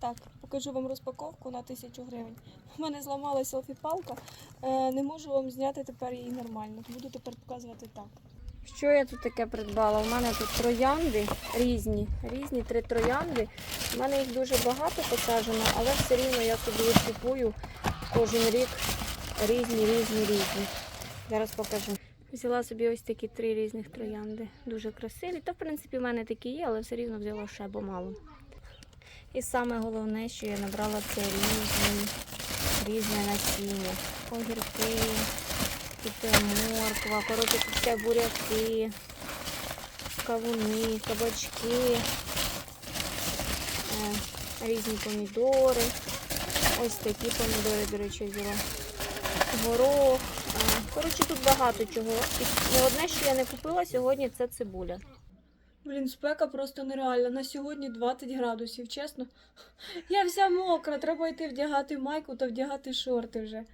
Так, покажу вам розпаковку на тисячу гривень. У мене зламалася селфі-палка, е, не можу вам зняти тепер її нормально. Буду тепер показувати так. Що я тут таке придбала? У мене тут троянди різні, різні три троянди. У мене їх дуже багато посаджено, але все рівно я собі їх купую кожен рік різні, різні, різні. Зараз покажу. Взяла собі ось такі три різних троянди. Дуже красиві. Та, в принципі, в мене такі є, але все рівно взяла ще, бо мало. І саме головне, що я набрала це різні, різне насіння. Огірки, морква, коротше, буряки, кавуни, кабачки, е, різні помідори. Ось такі помідори, до речі, взяла. Горох. е, Коротше, тут багато чого. І одне, що я не купила сьогодні, це цибуля. Блін, спека просто нереальна. На сьогодні 20 градусів, чесно. Я вся мокра, треба йти вдягати майку та вдягати шорти вже.